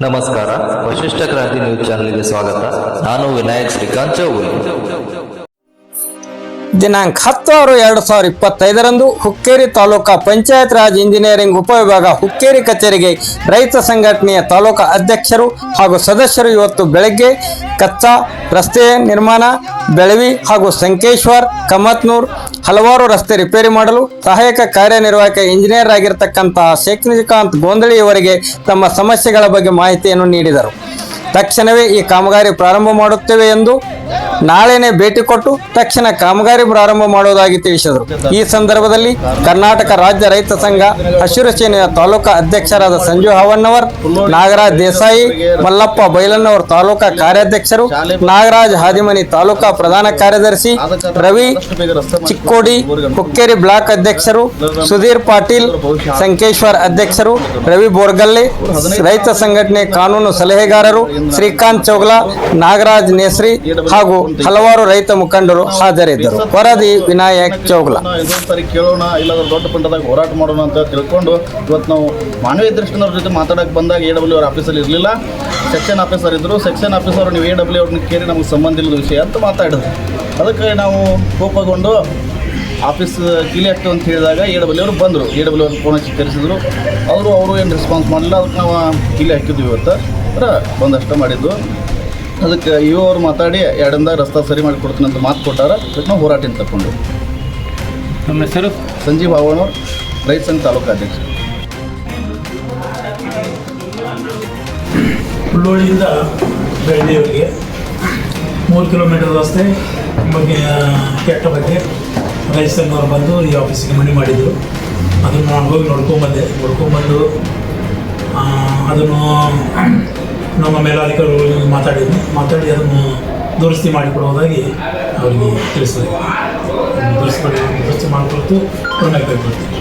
ನಮಸ್ಕಾರ. ವಶಿಷ್ಠ ಕ್ರಾಂತಿ ನ್ಯೂಸ್ ಚಾನೆಲ್ಗೆ ಸ್ವಾಗತ. ನಾನು ವಿನಾಯಕ್ ಶ್ರೀಕಾಂತ್ ಚೌಗುಲಿ ದಿನಾಂಕ ಹತ್ತು ಆರು ಎರಡು ಸಾವಿರದ ಇಪ್ಪತ್ತೈದರಂದು ಹುಕ್ಕೇರಿ ತಾಲೂಕಾ ಪಂಚಾಯತ್ ರಾಜ್ ಇಂಜಿನಿಯರಿಂಗ್ ಉಪವಿಭಾಗ ಹುಕ್ಕೇರಿ ಕಚೇರಿಗೆ ರೈತ ಸಂಘಟನೆಯ ತಾಲೂಕಾ ಅಧ್ಯಕ್ಷರು ಹಾಗೂ ಸದಸ್ಯರು ಇವತ್ತು ಬೆಳಗ್ಗೆ ಕಚ್ಚಾ ರಸ್ತೆ ನಿರ್ಮಾಣ ಬೆಳವಿ ಹಾಗೂ ಸಂಕೇಶ್ವರ್ ಕಮತ್ನೂರ್ ಹಲವಾರು ರಸ್ತೆ ರಿಪೇರಿ ಮಾಡಲು ಸಹಾಯಕ ಕಾರ್ಯನಿರ್ವಾಹಕ ಇಂಜಿನಿಯರ್ ಆಗಿರತಕ್ಕಂತಹ ಶೇಖ್ನಿಕಾಂತ್ ಗೋಂದಳಿ ತಮ್ಮ ಸಮಸ್ಯೆಗಳ ಬಗ್ಗೆ ಮಾಹಿತಿಯನ್ನು ನೀಡಿದರು. ತಕ್ಷಣವೇ ಈ ಕಾಮಗಾರಿ ಪ್ರಾರಂಭ ಮಾಡುತ್ತೇವೆ ಎಂದು ನಾಳೆನೆ ಭೇಟಿ ಕೊಟ್ಟು ತಕ್ಷಣ ಕಾಮಗಾರಿ ಪ್ರಾರಂಭ ಮಾಡುವುದಾಗಿ ತಿಳಿಸಿದರು. ಈ ಸಂದರ್ಭದಲ್ಲಿ ಕರ್ನಾಟಕ ರಾಜ್ಯ ರೈತ ಸಂಘ ಹಸಿರು ಸೇನೆಯ ತಾಲೂಕಾ ಅಧ್ಯಕ್ಷರಾದ ಸಂಜು ಹಾವಣ್ಣವರ್, ನಾಗರಾಜ್ ದೇಸಾಯಿ, ಮಲ್ಲಪ್ಪ ಬೈಲನ್ನವರ್ ತಾಲೂಕಾ ಕಾರ್ಯಾಧ್ಯಕ್ಷರು, ನಾಗರಾಜ್ ಹಾದಿಮನಿ ತಾಲೂಕಾ ಪ್ರಧಾನ ಕಾರ್ಯದರ್ಶಿ, ರವಿ ಚಿಕ್ಕೋಡಿ ಹುಕ್ಕೇರಿ ಬ್ಲಾಕ್ ಅಧ್ಯಕ್ಷರು, ಸುಧೀರ್ ಪಾಟೀಲ್ ಸಂಕೇಶ್ವರ್ ಅಧ್ಯಕ್ಷರು, ರವಿ ಬೋರ್ಗಲ್ಲೆ ರೈತ ಸಂಘಟನೆ ಕಾನೂನು ಸಲಹೆಗಾರರು ಶ್ರೀಕಾಂತ್ ಚೌಗ್ಲಾ, ನಾಗರಾಜ್ ನೇಸ್ರಿ ಹಾಗೂ ಹಲವಾರು ರೈತ ಮುಖಂಡರು ಹಾಜರಿದ್ದರು. ವರದಿ ವಿನಾಯಕ್ ಚೌಗ್ಲ. ಸಾರಿ ಕೇಳೋಣ ಇಲ್ಲಾಂದ್ರೆ ದೊಡ್ಡ ಪಂಡದಾಗ ಹೋರಾಟ ಮಾಡೋಣ ಅಂತ ತಿಳ್ಕೊಂಡು ಇವತ್ತು ನಾವು ಮಾನವೀಯ ದೃಷ್ಟಿನವ್ರ ಜೊತೆ ಮಾತಾಡಕ್ಕೆ ಬಂದಾಗ ಎ ಡಬ್ಲ್ಯೂ ಅವ್ರ ಆಫೀಸಲ್ಲಿ ಇರಲಿಲ್ಲ. ಸೆಕ್ಷನ್ ಆಫೀಸರ್ ಇದ್ದರು ಸೆಕ್ಷನ್ ಆಫೀಸರ್ ನೀವು ಎ ಡಬ್ಲ್ಯೂ ಅವ್ರನ್ನ ಕೇಳಿ ನಮಗೆ ಸಂಬಂಧ ಇಲ್ಲದ ವಿಷಯ ಅಂತ ಮಾತಾಡಿದ್ರು. ಅದಕ್ಕೆ ನಾವು ಕೋಪಗೊಂಡು ಆಫೀಸ್ ಕೀಲಿ ಆಗ್ತೇವೆ ಅಂತ ಹೇಳಿದಾಗ ಎ ಡಬ್ಲ್ಯೂ ಅವರು ಬಂದರು. ಎ ಡಬ್ಲ್ಯೂ ಅವ್ರು ಫೋನ್ ಹಚ್ಚಿ ಕರೆಸಿದ್ರು ಅವರು ಅವರು ಏನು ರೆಸ್ಪಾನ್ಸ್ ಮಾಡಲಿಲ್ಲ. ಅದಕ್ಕೆ ನಾವು ಕೀಲಿ ಹಾಕಿದ್ವಿ ಇವತ್ತು. ಅಂದ್ರೆ ಬಂದಷ್ಟು ಮಾಡಿದ್ದು. ಅದಕ್ಕೆ ಇವು ಅವ್ರು ಮಾತಾಡಿ ಎರಡಿಂದ ರಸ್ತೆ ಸರಿ ಮಾಡಿ ಕೊಡ್ತೀನಿ ಅಂತ ಮಾತು ಕೊಟ್ಟಾರ. ಅದಕ್ಕೆ ನಾವು ಹೋರಾಟ ತಗೊಂಡು ನಮ್ಮ ಹೆಸರು? ಸಂಜೀವ್ ಆವಣೂರ್ ರೈತ ಸಂಘ ತಾಲೂಕು ಅಧ್ಯಕ್ಷ. ಹುಲ್ಲೋಳಿಯಿಂದ ಬೆಳ್ಳಿಯವರಿಗೆ ಮೂರು ಕಿಲೋಮೀಟರ್ ರಸ್ತೆ ಬಗ್ಗೆ ಕೆಟ್ಟ ಬಗ್ಗೆ ರೈತ ಸಂಘವ್ರು ಬಂದು ಈ ಆಫೀಸಿಗೆ ಮನೆ ಮಾಡಿದರು. ಅದನ್ನು ನಾನು ಹೋಗಿ ನೋಡ್ಕೊಂಬಂದೆ. ನೋಡ್ಕೊಂಬಂದು ಅದನ್ನು ನಮ್ಮ ಮೇಲಾಧಿಕಾರಿಗಳು ಮಾತಾಡಿದ್ವಿ ಮಾತಾಡಿ ಅದನ್ನು ದುರಸ್ತಿ ಮಾಡಿಕೊಡುವುದಾಗಿ ಅವರಿಗೆ ತಿಳಿಸಿದೆ. ದುರಸ್ತಿ ಮಾಡಿ, ದುರಸ್ತಿ ಮಾಡಿಕೊಡ್ತು ಕ್ರಮ ಕೈಗೊಳ್ತೀವಿ